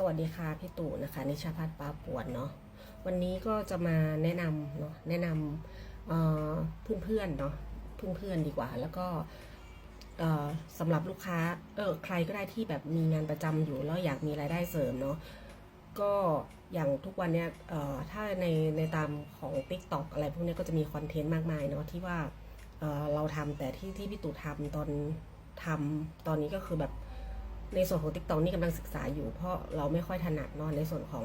สวัสดีค่ะพี่ตู่นะคะนิชาพัฒน์ปาปวนเนาะวันนี้ก็จะมาแนะนำเนาะแนะนำเอ่อเพื่อนๆเนาะเพื่อนๆดีกว่า แล้วก็สำหรับลูกค้าเออใครก็ได้ที่แบบมีงานประจำอยู่แล้วอยากมีรายได้เสริมเนาะก็อย่างทุกวันเนี้ยถ้าในในตามของ t ิ k t o k อะไรพวกนี้ก็จะมีคอนเทนต์มากมายเนาะที่ว่าเเราทำแต่ที่ที่พี่ตู่ทำตอนทำตอนนี้ก็คือแบบ ในส่วนของ TikTok นี่กำลังศึกษาอยู่เพราะเราไม่ค่อยถนัดเนาะในส่วนของ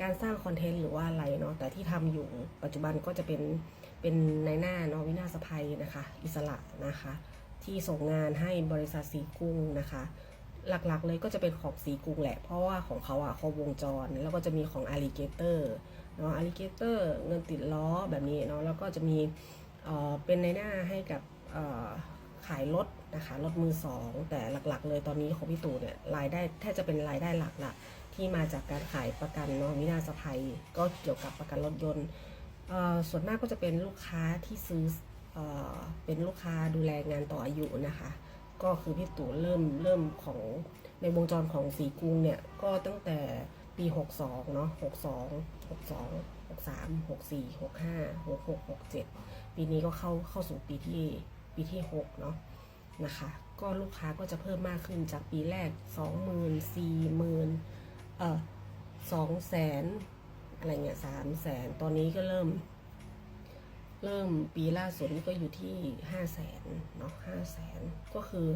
การสร้างคอนเทนต์หรือว่าอะไรเนาะแต่ที่ทำอยู่ปัจจุบันก็จะเป็นเป็นในหน้าเนาะวินาศภัยนะคะ อิสระนะคะ ที่ส่งงานให้บริษัทสีกุ้งนะคะ หลักๆเลยก็จะเป็นของสีกุ้งแหละ เพราะว่าของเขาอะครบวงจร แล้วก็จะมีของ Alligator เนาะ Alligator เงินติดล้อแบบนี้เนาะแล้วก็จะมีเออเป็นในหน้าให้กับเออ ขายรถนะคะรถมือสองแต่หลักๆ เลยตอนนี้ของพี่ตู่เนี่ยรายได้แทบจะเป็นรายได้หลักละที่มาจากการขายประกันนาะวินาศภัย ก็เกี่ยวกับประกันรถยนต์ส่วนมากก็จะเป็นลูกค้าที่ซื้อเอเป็นลูกค้าดูแลงานต่ออายุนะคะ ก็คือพี่ตู่เริ่มเริ่มของในวงจรของสีกรุงเนี่ยก็ตั้งแต่ปี 62 เนาะ62 62 63 64 65 66 67 ปีนี้ก็เข้าเข้าสู่ปีที่ ปีที่6เนาะนะคะก็ลูกค้าก็จะเพิ่มมากขึ้นจากปีแรก 20,000 40,000เอ่อ2แสนอะไรเงี้ย3แสนตอนนี้ก็เริ่ม เริ่มปีล่าสุดนี่ก็อยู่ที่ห้าแสนเนาะห้าแสนก็คือ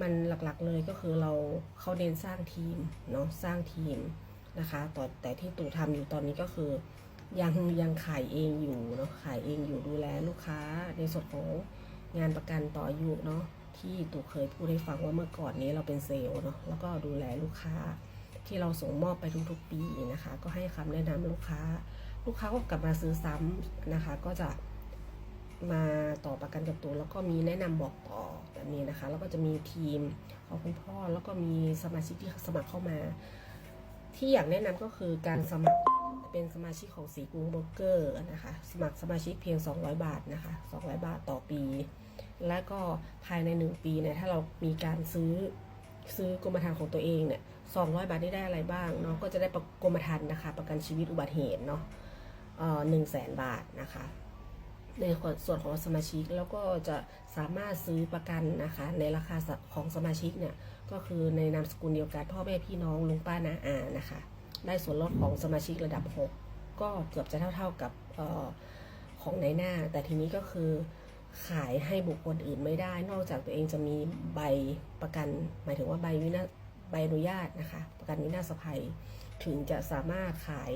มันหลักๆเลยก็คือเราเขาเน้นสร้างทีมเนาะสร้างทีมนะคะต่อแต่ที่ตู่ทำอยู่ตอนนี้ก็คือ ยังยังขายเองอยู่เนาะขายเองอยู่ดูแลลูกค้าในส่วนของ งานประกันต่ออายุเนาะที่ตู่เคยพูดให้ฟังว่าเมื่อก่อนนี้เราเป็นเซลล์เนาะแล้วก็ดูแลลูกค้าที่เราส่งมอบไปทุกๆปีนะคะ ก็ให้คำแนะนำลูกค้า ลูกค้าก็กลับมาซื้อซ้ำนะคะ ก็จะมาต่อประกันกับตัวแล้วก็มีแนะนำบอกต่อแบบนี้นะคะ แล้วก็จะมีทีมของคุณพ่อแล้วก็มีสมาชิกที่สมัครเข้ามา ที่อยากแนะนำก็คือการสมัคร เป็นสมาชิกของสีกรุงโบรกเกอร์นะคะ สมัครสมาชิกเพียง 200 บาทนะคะ 200 บาทต่อปี และก็ภายใน 1 ปีเนี่ยถ้าเรามีการซื้อซื้อกรมธรรม์ของตัวเองเนี่ย200 บาทนี่ได้อะไรบ้างเนาะก็จะได้ประกรมธรรม์นะคะ ประกันชีวิตอุบัติเหตุเนาะเอ่อหนึ่งแสนบาทนะคะในส่วนของสมาชิกแล้วก็จะสามารถซื้อประกันนะคะ ในราคาของสมาชิกเนี่ยก็คือในนามสกุลเดียวกันพ่อแม่พี่น้องลุงป้านาอานะคะ ได้ส่วนลดของสมาชิกระดับ 6 ก็เกือบจะเท่าๆกับออของในหน้า แต่ทีนี้ก็คือขายให้บุคคลอื่นไม่ได้ นอกจากตัวเองจะมีใบประกัน หมายถึงว่าใบวินาใบอนุญาตนะคะ ประกันวินาศภัย ถึงจะสามารถขาย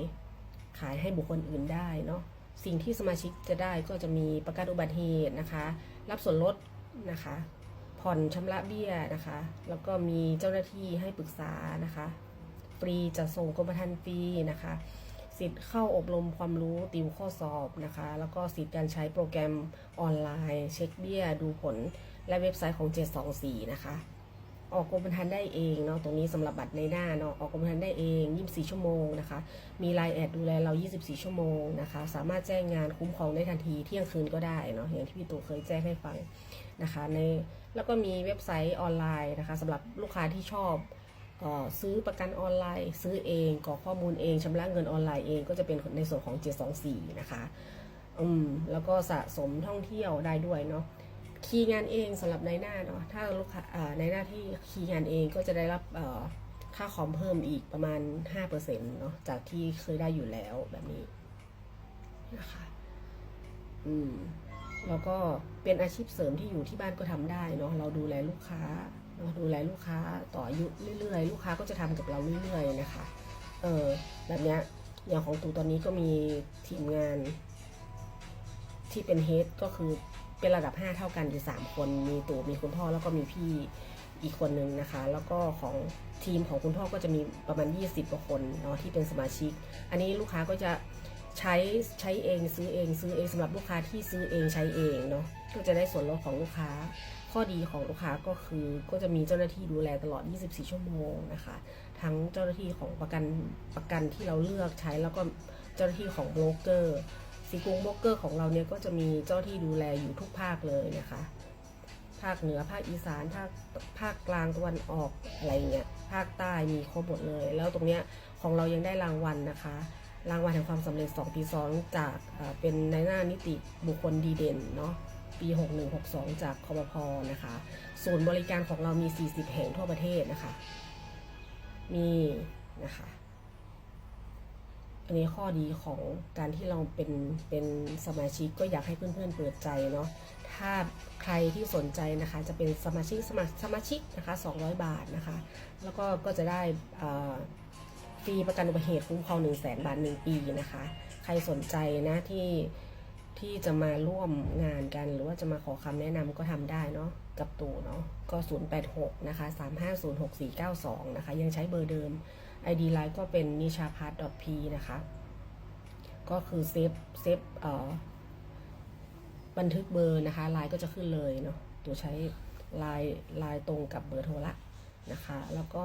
ขายให้บุคคลอื่นได้เนาะสิ่งที่สมาชิกจะได้ก็จะมีประกันอุบัติเหตุนะคะ รับส่วนลดนะคะ ผ่อนชำระเบี้ยนะคะ แล้วก็มีเจ้าหน้าที่ให้ปรึกษานะคะ ฟรีจะส่งกรมธรรม์ฟรีนะคะ สิทธิ์เข้าอบรมความรู้ติวข้อสอบนะคะ แล้วก็สิทธิ์การใช้โปรแกรมออนไลน์ เช็คเบี้ยดูผล และเว็บไซต์ของ 724 นะคะ ออกกรมธรรม์ได้เองเนาะตรงนี้สำหรับบัตรในหน้าเนาะออกกรมธรรม์ได้เอง 24 ชั่วโมงนะคะ มีไลน์แอดดูแลเรา 24 ชั่วโมงนะคะ สามารถแจ้งงานคุ้มครองได้ทันทีเที่ยงคืนก็ได้เนาะอย่างที่พี่ตู่เคยแจ้งให้ฟังนะคะในแล้วก็มีเว็บไซต์ออนไลน์นะคะสำหรับลูกค้าที่ชอบ ซื้อประกันออนไลน์ ซื้อเองกรอกข้อมูลเองชำระเงินออนไลน์เองก็จะเป็นในส่วนของ 724 นะคะอืมแล้วก็สะสมท่องเที่ยวได้ด้วยเนาะคีย์งานเองสำหรับในหน้าเนาะถ้าลูกค้าอ่าในหน้าที่คีย์งานเองก็จะได้รับค่าคอมเพิ่มอีกประมาณ 5%เนาะจากที่เคยได้อยู่แล้วแบบนี้นะคะอืมแล้วก็เป็นอาชีพเสริมที่อยู่ที่บ้านก็ทำได้เนาะเราดูแลลูกค้า เราดูแลลูกค้าต่ออายุเรื่อยๆ ลูกค้าก็จะทำกับเราเรื่อยๆนะคะ เออแบบเนี้ยอย่างของตูตอนนี้ก็มีทีมงาน ที่เป็นเฮดก็คือเป็นระดับ 5 เท่ากันอยู่3คนมีตูมีคุณพ่อแล้วก็มีพี่อีกคนนึงนะคะ แล้วก็ของทีมของคุณพ่อก็จะมีประมาณ 20กว่าคนเนาะที่เป็นสมาชิก อันนี้ลูกค้าก็จะใช้ใช้เองซื้อเองซื้อเองสำหรับลูกค้าที่ซื้อเองใช้เองเนาะก็จะได้ส่วนลดของลูกค้า ข้อดีของลูกค้าก็คือก็จะมีเจ้าหน้าที่ดูแลตลอด 24 ชั่วโมงนะคะ ทั้งเจ้าหน้าที่ของประกันประกันที่เราเลือกใช้แล้วก็เจ้าหน้าที่ของโบรกเกอร์สีกรุงโบรกเกอร์ของเราเนี่ยก็จะมีเจ้าที่ดูแลอยู่ทุกภาคเลยนะคะ ภาคเหนือภาคอีสานภาคภาคกลางตะวันออกอะไรเงี้ยภาคใต้มีครบหมดเลย แล้วตรงเนี้ยของเรายังได้รางวัลนะคะรางวัลแห่งความสำเร็จ 2 ปีซ้อนจากเอ่อเป็นในหน้านิติบุคคลดีเด่นเนาะ ปี 6162 จากคอปพนะคะศูนย์บริการของเรามี 40 แห่งทั่วประเทศนะคะ มีนะคะอันนี้ข้อดีของการที่เราเป็นเป็นสมาชิกก็อยากให้เพื่อนๆเปิดใจเนาะ ถ้าใครที่สนใจนะคะจะเป็นสมาชิกสมาสมาชิกนะคะ200 บาทนะคะ แล้วก็ก็จะได้ฟรีประกันอุบัติเหตุคุ้มครอง1 0 0 0 0แบาท1ปีนะคะ ใครสนใจนะที่ ที่จะมาร่วมงานกัน หรือว่าจะมาขอคำแนะนำก็ทำได้เนาะกับตู่เนาะก็ 086 นะคะ 3506492 นะคะ ยังใช้เบอร์เดิม ID Line ก็เป็นนิชาพัฒน์ .p นะคะ ก็คือเซฟเซฟเอ่อบันทึกเบอร์นะคะไลน์ก็จะขึ้นเลยเนาะตัวใช้ไลน์ไลน์ตรงกับเบอร์โทรละ นะคะ แล้วก็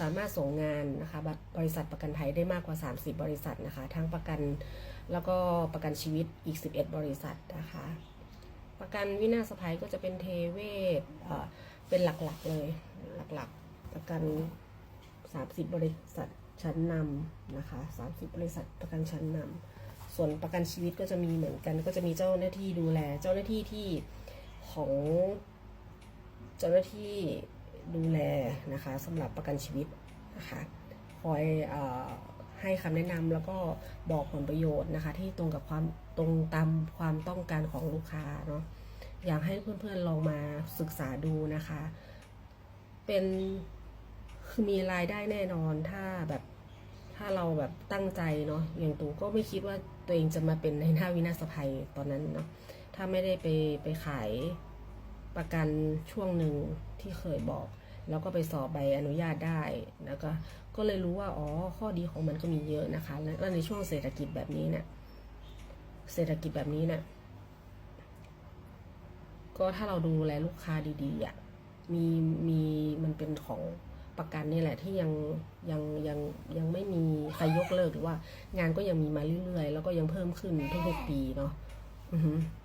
สามารถส่งงานนะคะบริษัทประกันภัยได้มากกว่า 30 บริษัทนะคะ ทั้งประกันแล้วก็ประกันชีวิตอีก 11 บริษัทนะคะ ประกันวินาศภัยก็จะเป็นเทเวศเป็นหลักๆเลยหลักๆ ประกัน 30 บริษัทชั้นนำนะคะ 30 บริษัทประกันชั้นนำส่วนประกันชีวิตก็จะมีเหมือนกัน ก็จะมีเจ้าหน้าที่ดูแล เจ้าหน้าที่ที่ของเจ้าหน้าที่ ดูแลนะคะสำหรับประกันชีวิตนะคะคอยอให้คำแนะนำแล้วก็บอกผลประโยชน์นะคะที่ตรงกับความตรงตามความต้องการของลูกค้าเนาะอยากให้เพื่อนๆลองมาศึกษาดูนะคะ เป็นคือมีรายได้แน่นอนถ้าแบบถ้าเราแบบตั้งใจเนาะอย่างตูก็ไม่คิดว่าตัวเองจะมาเป็นในหน้าวินาศภัยตอนนั้นเนาะถ้าไม่ได้ไปไปขาย ประกันช่วงหนึ่งที่เคยบอก แล้วก็ไปสอบใบอนุญาตได้แล้วก็ก็เลยรู้ว่าอ๋อข้อดีของมันก็มีเยอะนะคะ แล้วในช่วงเศรษฐกิจแบบนี้เนี่ยเศรษฐกิจแบบนี้เนี่ยก็ถ้าเราดูแลลูกค้าดีๆอะมีมีมันเป็นของประกันนี่แหละที่ยังยังยังยังไม่มีใครยกเลิกหรือว่างานก็ยังมีมาเรื่อยๆ แล้วก็ยังเพิ่มขึ้นทุกๆปีเนาะ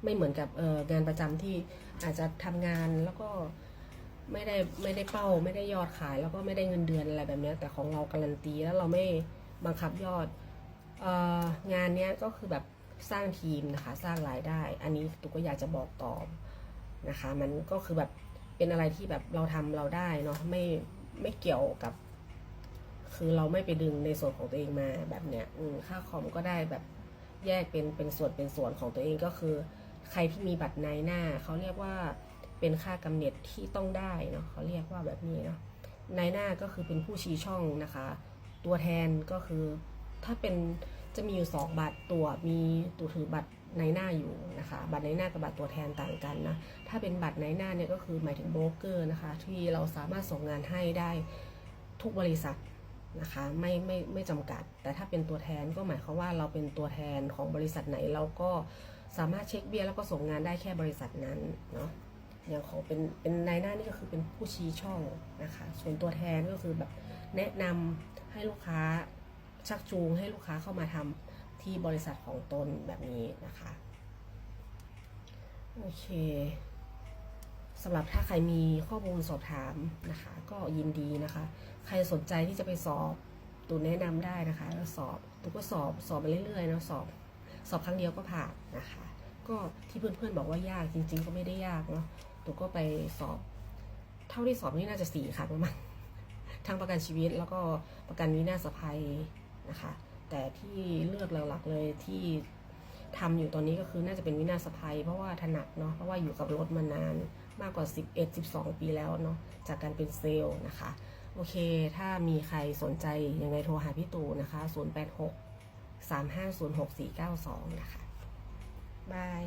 ไม่เหมือนกับเอองานประจำที่อาจจะทำงานแล้วก็ไม่ได้ไม่ได้เป้า ไม่ได้ยอดขาย แล้วก็ไม่ได้เงินเดือนอะไรแบบนี้แต่ของเราการันตีแล้วเราไม่บังคับยอดเอองานเนี้ยก็คือแบบสร้างทีมนะคะ สร้างรายได้ อันนี้ตุ๊กก็อยากจะบอกต่อนะคะ มันก็คือแบบเป็นอะไรที่แบบเราทำเราได้เนาะไม่ไม่เกี่ยวกับ คือเราไม่ไปดึงในส่วนของตัวเองมาแบบเนี้ยค่าคอมก็ได้แบบแยกเป็นเป็นส่วนเป็นส่วนของตัวเองก็คือ ใครที่มีบัตรในหน้าเขาเรียกว่าเป็นค่ากำเนิดที่ต้องได้เนาะเขาเรียกว่าแบบนี้เนาะในหน้าก็คือเป็นผู้ชี้ช่องนะคะ ตัวแทนก็คือถ้าเป็นจะมีอยู่สองบัตรตัวมีตัวถือบัตรในหน้าอยู่นะคะ บัตรในหน้ากับบัตรตัวแทนต่างกันนะถ้าเป็นบัตรในหน้าเนี่ยก็คือหมายถึงโบรกเกอร์นะคะ ที่เราสามารถส่งงานให้ได้ทุกบริษัทนะคะไม่ไม่ไม่จำกัด แต่ถ้าเป็นตัวแทนก็หมายความว่าเราเป็นตัวแทนของบริษัทไหนเราก็ สามารถเช็คเบี้ยแล้วก็ส่งงานได้แค่บริษัทนั้นเนาะอย่างของเป็นเป็นในหน้านี่ก็คือเป็นผู้ชี้ช่องนะคะ ส่วนตัวแทนก็คือแบบแนะนำให้ลูกค้าชักจูงให้ลูกค้าเข้ามาทำที่บริษัทของตนแบบนี้นะคะโอเคสำหรับถ้าใครมีข้อมูลสอบถามนะคะ ก็ยินดีนะคะ ใครสนใจที่จะไปสอบตูนแนะนำได้นะคะแล้วสอบตูก็สอบสอบไปเรื่อยๆนะสอบ สอบครั้งเดียวก็ผ่านนะคะ ก็ที่เพื่อนๆบอกว่ายากจริง ๆ ก็ไม่ได้ยากเนาะตูก็ไปสอบ เท่าที่สอบนี่น่าจะสี่ครั้งมั้งทั้งประกันชีวิตแล้วก็ประกันวินาศภัยนะคะ แต่ที่เลือกหลักๆเลยที่ทำอยู่ตอนนี้ก็คือน่าจะเป็นวินาศภัย เพราะว่าถนัดเนาะเพราะว่าอยู่กับรถมานานมากกว่า 11 12 ปีแล้วเนาะจากการเป็นเซลล์นะคะ โอเค ถ้ามีใครสนใจยังไงโทรหาพี่ตูนะคะ 086 3506492 นะคะ บาย